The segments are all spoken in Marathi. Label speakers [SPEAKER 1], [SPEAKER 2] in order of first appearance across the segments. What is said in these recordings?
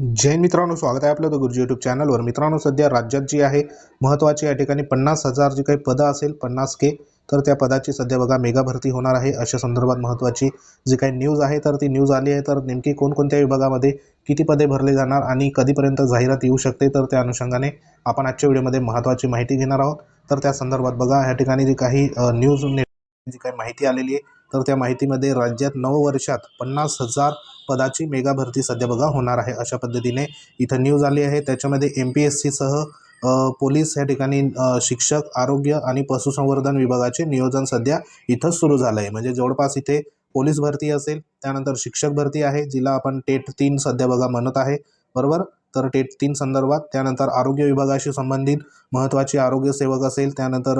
[SPEAKER 1] जैन मित्रांनो स्वागत आहे आपलं द गुरुजी यूट्यूब चॅनलवर मित्रांनो सध्या राज्यात जी आहे महत्त्वाची या ठिकाणी पन्नास हजार जी काही पदं असेल पन्नास के तर त्या पदाची सध्या बघा मेगा भरती होणार आहे. अशा संदर्भात महत्त्वाची जी काही न्यूज आहे तर ती न्यूज आली आहे तर नेमकी कोणकोणत्या विभागामध्ये किती पदे भरले जाणार आणि कधीपर्यंत जाहिरात येऊ शकते तर त्या अनुषंगाने आपण आजच्या व्हिडिओमध्ये महत्त्वाची माहिती घेणार आहोत. तर त्या संदर्भात बघा या ठिकाणी जी काही न्यूज जी काही माहिती आलेली आहे तर त्या माहितीमध्ये राज्यात नऊ वर्षात पन्नास हजार पदाची मेगा भरती सध्या बघा होणार आहे अशा पद्धतीने इथं न्यूज आली आहे. त्याच्यामध्ये एम पी एस सीसह पोलीस या ठिकाणी शिक्षक आरोग्य आणि पशुसंवर्धन विभागाचे नियोजन सध्या इथं सुरू झालं आहे म्हणजे जवळपास इथे पोलीस भरती असेल त्यानंतर शिक्षक भरती आहे जिला आपण टेट तीन सध्या बघा म्हणत आहे. बरोबर? तर टेट तीन संदर्भात. त्यानंतर आरोग्य विभागाशी संबंधित महत्त्वाचे आरोग्य सेवक असेल त्यानंतर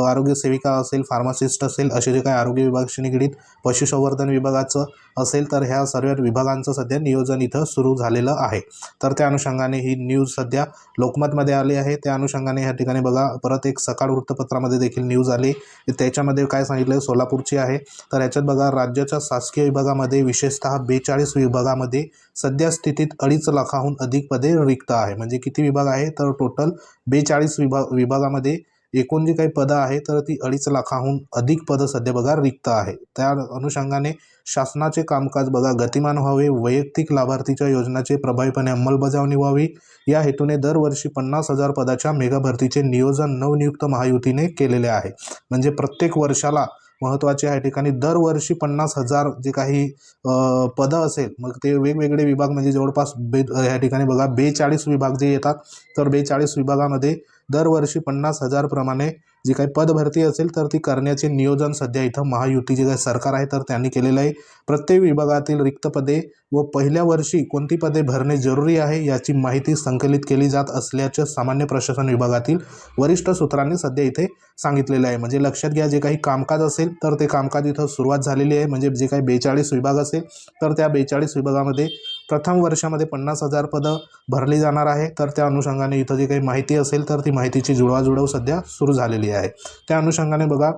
[SPEAKER 1] आरोग्य सेविका असेल फार्मासिस्ट असेल असे जे काही आरोग्य विभागाशी निगडीत पशुसंवर्धन विभागाचं असेल तर ह्या सर्व विभागांचं सध्या नियोजन इथं सुरू झालेलं आहे. तर त्या अनुषंगाने ही न्यूज सध्या लोकमतमध्ये आली आहे. त्या अनुषंगाने ह्या ठिकाणी बघा परत एक सकाळ वृत्तपत्रामध्ये देखील न्यूज आली. त्याच्यामध्ये काय सांगितलं सोलापूरची आहे. तर याच्यात बघा राज्याच्या शासकीय विभागामध्ये विशेषतः बेचाळीस विभागामध्ये सध्या स्थितीत अडीच लाखाहून अधिक पदे रिक्त आहे. म्हणजे किती विभाग आहे? तर टोटल बेचाळीस विभाग विभागामध्ये एकूण जी काही पदं आहे तर ती अडीच लाखाहून अधिक पदं सध्या बघा रिक्त आहे त्या अनुषंगाने शासनाचे कामकाज बघा गतिमान व्हावे वैयक्तिक लाभार्थीच्या योजनाचे प्रभावीपणे अंमलबजावणी व्हावी. या हेतूने दरवर्षी पन्नास हजार पदाच्या मेगा भरतीचे नियोजन नवनियुक्त महायुतीने केलेले आहे. म्हणजे प्रत्येक वर्षाला महत्त्वाचे आहे ठिकाणी दरवर्षी पन्नास हजार जे काही पदं असेल मग ते वेगवेगळे विभाग म्हणजे जवळपास बे या ठिकाणी बघा बेचाळीस विभाग जे येतात तर बेचाळीस विभागामध्ये दरवर्षी पन्नास हजारप्रमाणे जी काही पदभरती असेल तर ती करण्याचे नियोजन सध्या इथं महायुती जे काही सरकार आहे तर त्यांनी केलेलं आहे. प्रत्येक विभागातील रिक्त पदे व पहिल्या वर्षी कोणती पदे भरणे जरुरी आहे याची माहिती संकलित केली जात असल्याचे सामान्य प्रशासन विभागातील वरिष्ठ सूत्रांनी सध्या इथे सांगितलेलं आहे. म्हणजे लक्षात घ्या जे काही कामकाज असेल तर ते कामकाज इथं सुरुवात झालेली आहे. म्हणजे जे काही बेचाळीस विभाग असेल तर त्या बेचाळीस विभागामध्ये प्रथम वर्षामध्ये पन्नास हजार पदं भरली जाणार आहे. तर त्या अनुषंगाने इथं जी काही माहिती असेल तर ती माहितीची जुळवाजुळव सध्या सुरू झालेली आहे. त्या अनुषंगाने बघा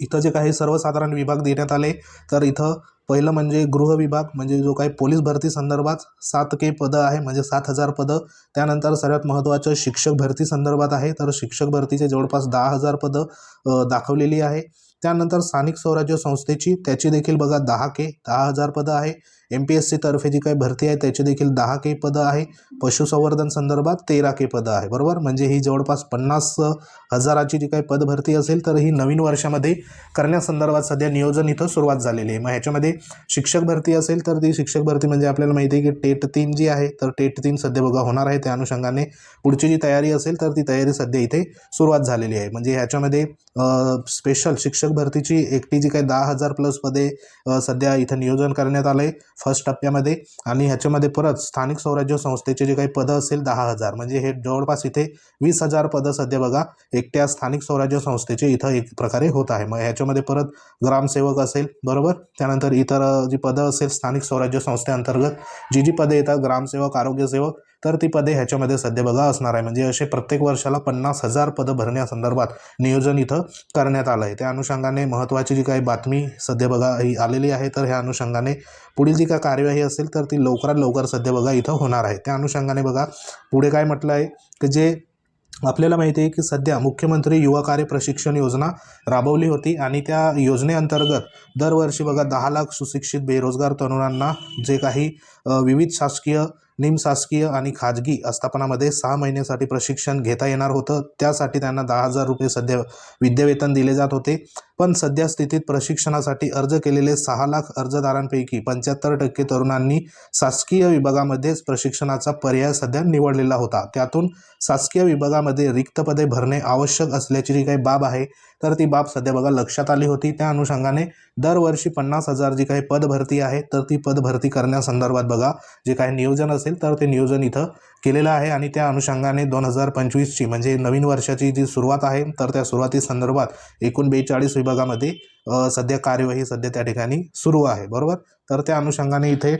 [SPEAKER 1] इथं जे काही सर्वसाधारण विभाग देण्यात आले तर इथं पहिलं म्हणजे गृह विभाग म्हणजे जो काही पोलीस भरती संदर्भात सात के पदं आहे म्हणजे सात हजार पदं. त्यानंतर सर्वात महत्त्वाचं शिक्षक भरती संदर्भात आहे तर शिक्षक भरतीचे जवळपास दहा हजार पदं दाखवलेली आहे. त्यानंतर स्थानिक स्वराज्य संस्थेची त्याची देखील बघा दहा के दहा हजार पदं आहे. एम पी एस सीतर्फे जी काही भरती आहे त्याची देखील दहा के पदं आहे. पशुसंवर्धन संदर्भात तेरा के पदं आहे बरोबर? म्हणजे ही जवळपास पन्नास हजाराची जी काही पदभरती असेल तर ही नवीन वर्षामध्ये करण्यासंदर्भात सध्या नियोजन इथं सुरुवात झालेली आहे. मग ह्याच्यामध्ये शिक्षक भरती असेल तर ती शिक्षक भरती म्हणजे आपल्याला माहिती आहे की टेट तीन जी आहे तर टेट तीन सध्या बघा होणार आहे. त्या अनुषंगाने पुढची जी तयारी असेल तर ती तयारी सध्या इथे सुरुवात झालेली आहे. म्हणजे ह्याच्यामध्ये स्पेशल शिक्षक भरतीची एकटी जी काही दहा हजार प्लस पदे सध्या इथं नियोजन करण्यात आलं आहे फर्स्ट टप्प्यामध्ये आणि ह्याच्यामध्ये परत स्थानिक स्वराज्य संस्थेचे जे काही पदं असेल दहा हजार म्हणजे हे जवळपास इथे वीस हजार पदं सध्या बघा एकट्या स्थानिक स्वराज्य संस्थेचे इथं एक प्रकारे होत आहे. मग ह्याच्यामध्ये परत ग्रामसेवक असेल बरोबर? त्यानंतर इतर जी पदं असेल स्थानिक स्वराज्य संस्थेअंतर्गत जी जी पदे येतात ग्रामसेवक आरोग्यसेवक तर ती पदे ह्याच्यामध्ये सध्या बघा असणार आहे. म्हणजे असे प्रत्येक वर्षाला पन्नास हजार पदं भरण्यासंदर्भात नियोजन इथं करण्यात आलं आहे. त्या अनुषंगाने महत्त्वाची जी काही बातमी सध्या बघा ही आलेली आहे तर ह्या अनुषंगाने पुढील जी काय कार्यवाही असेल तर ती लवकरात लवकर सध्या बघा इथं होणार आहे. त्या अनुषंगाने बघा पुढे काय म्हटलं आहे की जे आपल्याला माहिती आहे की सध्या मुख्यमंत्री युवा कार्य प्रशिक्षण योजना राबवली होती आणि त्या योजनेअंतर्गत दरवर्षी बघा दहा लाख सुशिक्षित बेरोजगार तरुणांना जे काही विविध शासकीय निमशासकीय आणि खाजगी आस्थापनामध्ये सहा महिन्यासाठी प्रशिक्षण घेता येणार होतं. त्यासाठी त्यांना दहा हजार रुपये सध्या विद्यावेतन दिले जात होते. पण सध्या स्थितीत प्रशिक्षणासाठी अर्ज केलेले सहा लाख अर्जदारांपैकी पंच्याहत्तर टक्के तरुणांनी शासकीय विभागामध्येच प्रशिक्षणाचा पर्याय सध्या निवडलेला होता. त्यातून शासकीय विभागामध्ये रिक्त पदे भरणे आवश्यक असल्याची जी काही बाब आहे. तर ती बाब सध्या बघा लक्षात आली होती. त्या अनुषंगाने दरवर्षी पन्नास हजार जी काही पदभरती आहे तर ती पदभरती करण्यासंदर्भात बघा जे काही नियोजन असेल तर ते नियोजन इथं केलेलं आहे. आणि त्या अनुषंगाने दोन हजार पंचवीसची म्हणजे नवीन वर्षाची जी सुरुवात आहे तर त्या सुरुवाती संदर्भात एकूण बेचाळीस विभागामध्ये सध्या कार्यवाही सध्या त्या ठिकाणी सुरू आहे बरोबर? तर त्या अनुषंगाने इथे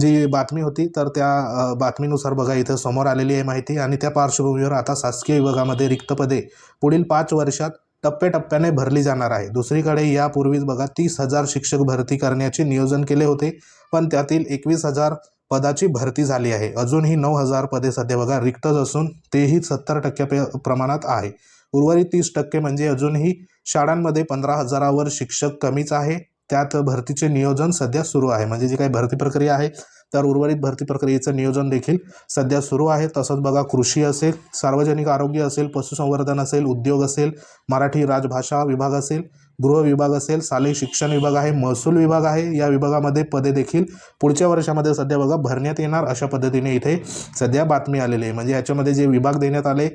[SPEAKER 1] जी बातमी होती तर त्या बातमीनुसार बघा इथं समोर आलेली आहे माहिती आणि त्या पार्श्वभूमीवर आता शासकीय विभागामध्ये रिक्त पदे पुढील पाच वर्षात टप्प्याटप्प्याने भरली जाणार आहे. दुसरीकडे यापूर्वीच बघा तीस हजार शिक्षक भरती करण्याचे नियोजन केले होते पण त्यातील एकवीस हजार पदाची भरती झाली आहे. अजूनही नऊ हजार पदे सध्या बघा रिक्तच असून तेही सत्तर टक्क्या प्रमाणात आहे. उर्वरित तीस टक्के म्हणजे अजूनही शाळांमध्ये पंधरा हजारावर शिक्षक कमीच आहे. त्यात भरतीचे नियोजन सध्या सुरू आहे. म्हणजे जी काही भरती प्रक्रिया आहे तर उर्वरित भरती प्रक्रियेचं नियोजन देखील सध्या सुरू आहे. तसंच बघा कृषी असेल सार्वजनिक आरोग्य असेल पशुसंवर्धन असेल उद्योग असेल मराठी राजभाषा विभाग असेल गृह विभाग असेल शालेय शिक्षण विभाग आहे महसूल विभाग आहे या विभागामध्ये पदे देखील पुढच्या वर्षामध्ये सध्या बघा भरण्यात येणार अशा पद्धतीने इथे सध्या बातमी आलेली आहे. म्हणजे याच्यामध्ये जे विभाग देण्यात आले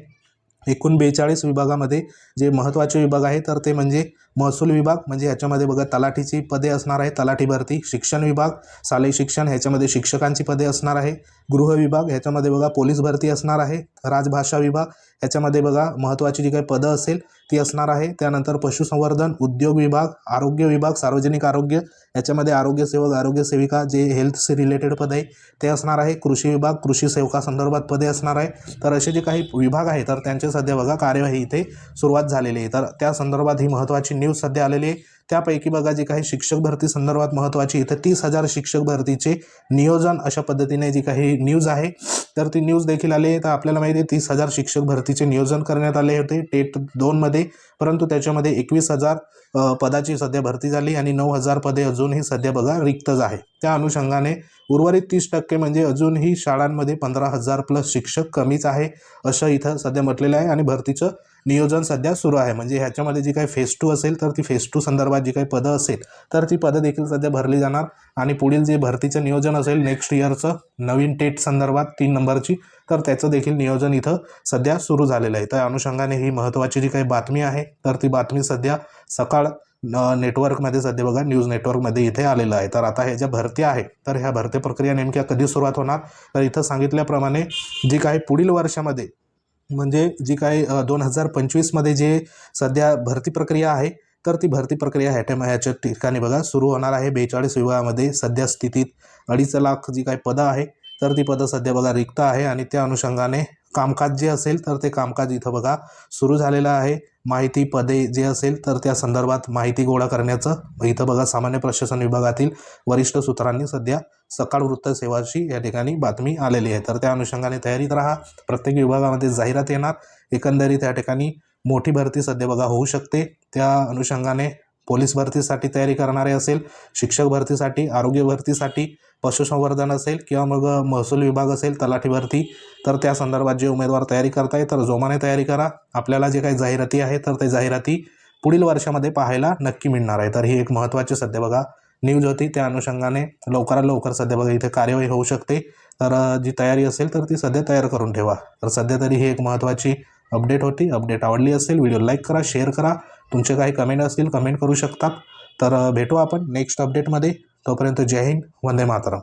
[SPEAKER 1] एकूण बेचाळीस विभागामध्ये जे महत्त्वाचे विभाग आहे तर ते म्हणजे महसूल विभाग म्हणजे याच्यामध्ये बघा तलाठीची पदे असणार आहे तलाठी भरती. शिक्षण विभाग शालेय शिक्षण ह्याच्यामध्ये शिक्षकांची पदे असणार आहे. गृह विभाग ह्याच्यामध्ये बघा पोलीस भरती असणार आहे. राजभाषा विभाग ह्याच्यामध्ये बघा महत्त्वाची जी काही पदं असेल ती असणार आहे. त्यानंतर पशुसंवर्धन उद्योग विभाग आरोग्य विभाग सार्वजनिक आरोग्य याच्यामध्ये आरोग्य सेवक आरोग्य सेविका जे हेल्थशी रिलेटेड पद आहे ते असणार आहे. कृषी विभाग कृषी सेवकासंदर्भात पदे असणार आहे. तर असे जे काही विभाग आहे तर त्यांचे सध्या बघा कार्यवाही इथे सुरुवात झालेली आहे. तर त्या संदर्भात ही महत्त्वाची न्यूज सध्या आलेली आहे. त्यापैकी बघा जी काही शिक्षक भरती संदर्भात महत्त्वाची इथं तीस हजार शिक्षक भरतीचे नियोजन अशा पद्धतीने जी काही न्यूज आहे तर ती न्यूज देखील आली तर आपल्याला माहिती आहे तीस हजार शिक्षक भरतीचे नियोजन करण्यात आले होते टेट दोनमध्ये परंतु त्याच्यामध्ये एकवीस हजार पदाची सध्या भरती झाली आणि नऊ हजार पदे अजूनही सध्या बघा रिक्तच आहे. त्या अनुषंगाने उर्वरित तीस टक्के म्हणजे अजूनही शाळांमध्ये पंधरा हजार प्लस शिक्षक कमीच आहे असं इथं सध्या म्हटलेलं आहे. आणि भरतीचं नियोजन सध्या सुरू आहे. म्हणजे ह्याच्यामध्ये जी काही फेस टू असेल तर ती फेस टू संदर्भात जी काही पदं असेल तर ती पदं देखील सध्या भरली जाणार. आणि पुढील जे भरतीचं नियोजन असेल नेक्स्ट इयरचं नवीन टेट संदर्भात तीन नंबरची तर त्याचं देखील नियोजन इथं सध्या सुरू झालेलं आहे. त्या अनुषंगाने ही महत्त्वाची जी काही बातमी आहे तर ती बातमी सध्या सकाळ नेटवर्कमध्ये सध्या बघा न्यूज नेटवर्कमध्ये इथे आलेलं आहे. तर आता ह्या ज्या भरती आहे तर ह्या भरती प्रक्रिया नेमक्या कधी सुरुवात होणार? तर इथं सांगितल्याप्रमाणे जी काही पुढील वर्षामध्ये म्हणजे जी काही दोन हजार पंचवीसमध्ये जे सध्या भरती प्रक्रिया आहे तर ती भरती प्रक्रिया ह्याच्या ह्याच्या ठिकाणी बघा सुरू होणार आहे. बेचाळीस विभागामध्ये सध्या स्थितीत अडीच लाख जी काही पदं आहे तर ती पदं सध्या बघा रिक्त आहे आणि त्या अनुषंगाने कामकाज जे असेल तर ते कामकाज इथं बघा सुरू झालेलं आहे. माहिती पदे जे असेल तर त्या संदर्भात माहिती गोळा करण्याचं इथं बघा सामान्य प्रशासन विभागातील वरिष्ठ सूत्रांनी सध्या सकाळ वृत्तसेवाशी या ठिकाणी बातमी आलेली आहे. तर त्या अनुषंगाने तयारीत राहा. प्रत्येक विभागामध्ये जाहिरात येणार. एकंदरीत या ठिकाणी मोठी भरती सध्या बघा होऊ शकते. त्या अनुषंगाने पोलीस भरतीसाठी तयारी करणारे असेल शिक्षक भरतीसाठी आरोग्य भरतीसाठी पशुसंवर्धन असेल किंवा मग महसूल विभाग असेल तलाठी भरती तर त्या संदर्भात जे उमेदवार तयारी करताय तर जोमाने तयारी करा. आपल्याला जे काही जाहिराती आहे तर ते जाहिराती पुढील वर्षामध्ये पाहायला नक्की मिळणार आहे तर ही एक महत्त्वाची सध्या बघा न्यूज होती. त्या अनुषंगाने लवकरात लवकर सध्या बघा इथे कार्यवाही होऊ शकते. तर जी तयारी असेल तर ती सध्या तयार करून ठेवा. तर सध्या तरी ही एक महत्त्वाची अपडेट होती अपडेट आवडली असेल व्हिडिओ लाईक करा शेअर करा. तुमचे काही कमेंट असतील कमेंट करू शकतात. तर भेटू आपण नेक्स्ट अपडेटमध्ये. तोपर्यंत जय हिंद वंदे मातरम.